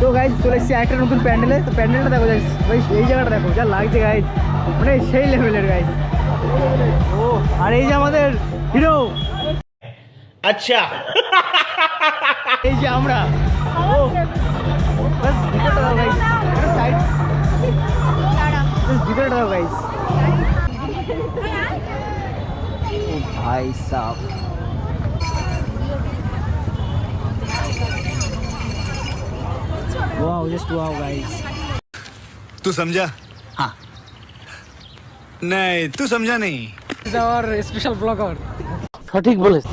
তো গাইজ চলে এসেছি একটা নতুন প্যান্ডেলে তো প্যান্ডেলটা দেখো গাইজ ভাই এই জায়গাটা দেখো যা লাগছে গাইজ মানে সেই লেভেলের গাইজ ও আর এই যে আমাদের হিরো আচ্ছা এই যে আমরা ও বাস ভিতরটা দাও গাইজ সাইড ভিতরটা দাও গাইজ ভাই সাহ वाओ जस्ट वाओ गाइस तू समझा? हाँ। नहीं तू समझा नहीं। और स्पेशल ब्लॉगर সঠিক বলেছ।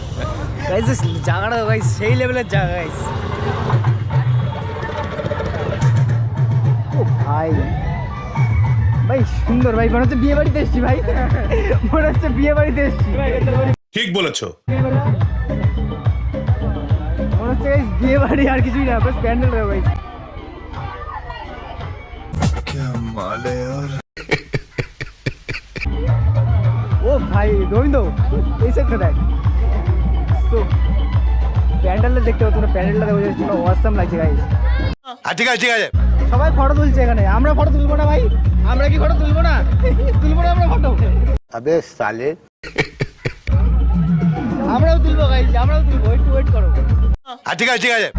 গাইস জায়গাটা গাইস সেই লেভেলের জায়গা গাইস ও ভাই। ভাই সুন্দর ভাই মনে হচ্ছে বিয়ে বাড়িতে এসছি ভাই। মনে হচ্ছে বিয়ে বাড়িতে এসছি। ঠিক বলেছ। মনে হচ্ছে গাইস বিয়ে বাড়ি আর কিছুই না বাস প্যান্ডেল রয়ে গাইস ও ভাই গোবিন্দ এই সেটটা দেখ। তো প্যান্ডেলটা দেখতে পাচ্ছ না প্যান্ডেলটা দেখো যাচ্ছে অসাম লাগছে সবাই ফটো তুলছে এখানে। আমরা ফটো তুলবো না ভাই। আমরা কি ফটো তুলবো না? তুলবো না আমরা ফটো আবে সালে। আমরাও তুলবো গাইস আমরাও তুলবো। একটু ওয়েট করো। ঠিক আছে ঠিক আছে।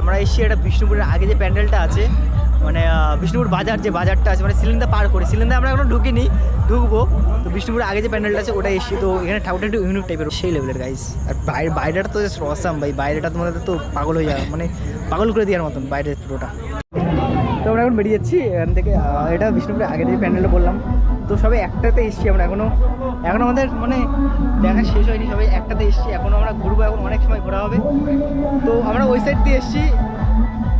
আমরা এসছি এটা বিষ্ণুপুরের আগে যে প্যান্ডেলটা আছে মানে বিষ্ণুপুর বাজার যে বাজারটা আছে মানে সিলিন্ডা পার করে সিলিন্ডা আমরা এখনও ঢুকিনি, ঢুকবো। তো বিষ্ণুপুরের আগে যে প্যান্ডেলটা আছে ওটা এসছি। তো এখানে ঠাকুরটা একটু ইউনিক টাইপের সেই লেভেলের গাইস আর বাইরে বাইরেটা তো অসাম ভাই। বাইরেটা তোমাদের তো পাগল হয়ে যাবে। মানে পাগল করে দেওয়ার মতন বাইরের পুরোটা। তো আমরা এখন বেরিয়ে যাচ্ছি, এখান থেকে এটা বিষ্ণুপুরের আগে যে প্যান্ডেলটা বললাম। তো সবাই একটাতে এসছি আমরা এখনও। এখন আমাদের মানে দেখা শেষ হয়নি সবাই একটাতে এসছি। এখনও আমরা ঘুরবো এখন অনেক সময় ঘোরা হবে। তো আমরা ওই সাইড দিয়ে এসছি।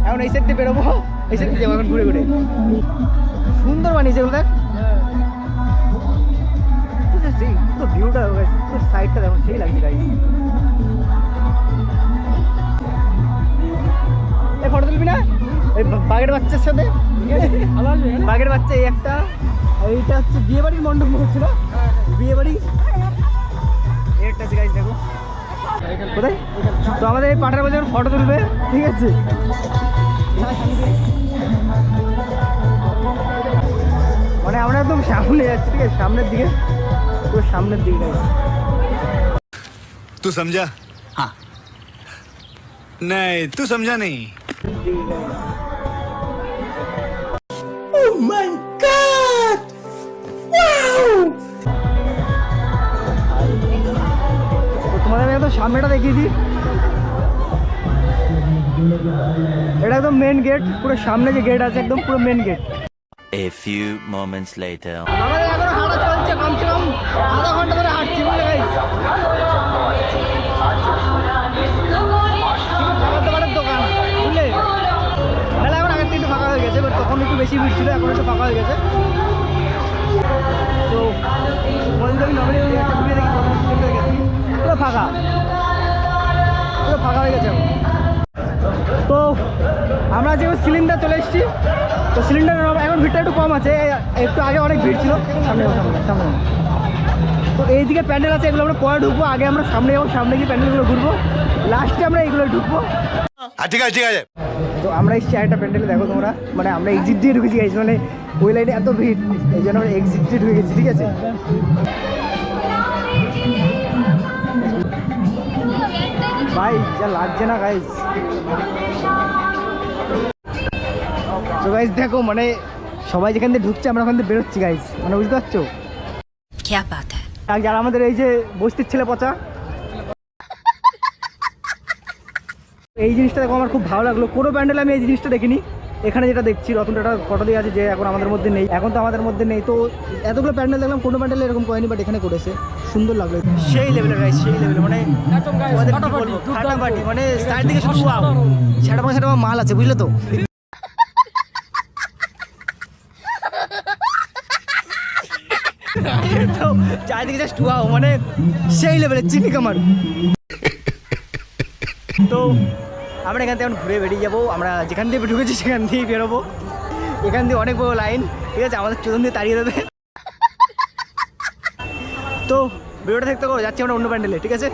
এখন এই সাইড দিয়ে বেরোবো এই সাইড দিয়ে যাব এখন ঘুরে ঘুরে। সুন্দর বানিয়েছে দেখ। ভিউটা দেখো সাইডটা সেই লাগছে ফটো তুলবি না? এই বাঘের বাচ্চার সাথে? বাঘের বাচ্চা এই একটা। এইটা হচ্ছে বিয়ে বাড়ির মণ্ডপ হচ্ছিল আছে দেখো। কোথায়? তো আমাদের এই পাঠার বাজার ফটো তুলবে ঠিক আছে? মানে আমরা একদম সামনে যাচ্ছি ঠিক আছে? সামনের দিকে। পুরো সামনের দিকে তুই সমঝা হ্যাঁ নাই তুই সমঝা নেই সামনেটা দেখিয়ে দিই। এটা একদম মেন গেট পুরো সামনে যে গেট আছে একদম পুরো main gate A few moments later. আমাদের এখনও হাঁটা চলছে কমসে কম আধা ঘণ্টা ধরে হাঁটছি বুঝলে গাইস খাবার দাবারের দোকান বুঝলে? এখন আগের থেকে একটু ফাঁকা হয়ে গেছে এবার তখন একটু বেশি ভিড় ছিল এখন একটু ফাঁকা হয়ে গেছে। তো বলতে আমি নর্মালি একটা ঘুরিয়ে দেখি পুরো ফাঁকা। পুরো ফাঁকা হয়ে গেছে। তো আমরা যে সিলিন্ডার চলে এসেছি তো সিলিন্ডার এখন ভিড়টা একটু কম আছে। একটু আগে অনেক ভিড় ছিল। সামনে সামনে তো এইদিকে প্যান্ডেল আছে এগুলো আমরা পরে ঢুকবো। আগে আমরা সামনে যাব সামনে গিয়ে প্যান্ডেলগুলো ঘুরবো। লাস্টে আমরা এগুলো ঢুকবো। আচ্ছা, ঠিক আছে ঠিক আছে। তো আমরা এসেছি একটা প্যান্ডেল দেখো তোমরা। মানে আমরা এক্সিট দিয়ে ঢুকেছি মানে ওই লাইনে এত ভিড় এই জন্য আমরা এক্সিট দিয়ে ঢুকে গেছি ঠিক আছে? ভাই যা লাগছে না গাইজ তো গাইজ দেখো মানে সবাই যেখান থেকে ঢুকছে আমরা ওখান থেকে বেরোচ্ছি গাইজ মানে বুঝতে পারছ? আর আমাদের এই যে বস্তির ছেলে পচা এই জিনিসটা দেখো আমার খুব ভালো লাগল। কোনো ব্যান্ডেল আমি এই জিনিসটা দেখিনি। এখানে যেটা দেখছি রতনটা ফটো দিয়ে আছে যে এখন আমাদের মধ্যে নেই। এখন তো আমাদের মধ্যে নেই। তো এতগুলো প্যান্ডেল দেখলাম কোনো প্যান্ডেল এরকম করেনি বাট এখানে করেছে। সুন্দর লাগল। সেই লেভেলের গাইস সেই লেভেল মানে ফাটাফাটি মানে সাইড দিকে শুধু ওয়াও সেটা সেটা মাল আছে বুঝলে তো? তো চারিদিকে জাস্ট ওয়াও মানে সেই লেভেলের চিনি কামার তো আমরা এখান থেকে এখন ঘুরে বেরিয়ে যাব। আমরা যেখান থেকে ঢুকেছি, সেখান থেকেই বেরোবো। এখান দিয়ে অনেক বড় লাইন ঠিক আছে? আমাদের চোদন দিয়ে তাড়িয়ে দেবে। তো, ভিডিওটা দেখতে যাচ্ছি আমরা অন্য প্যান্ডেলে, ঠিক আছে?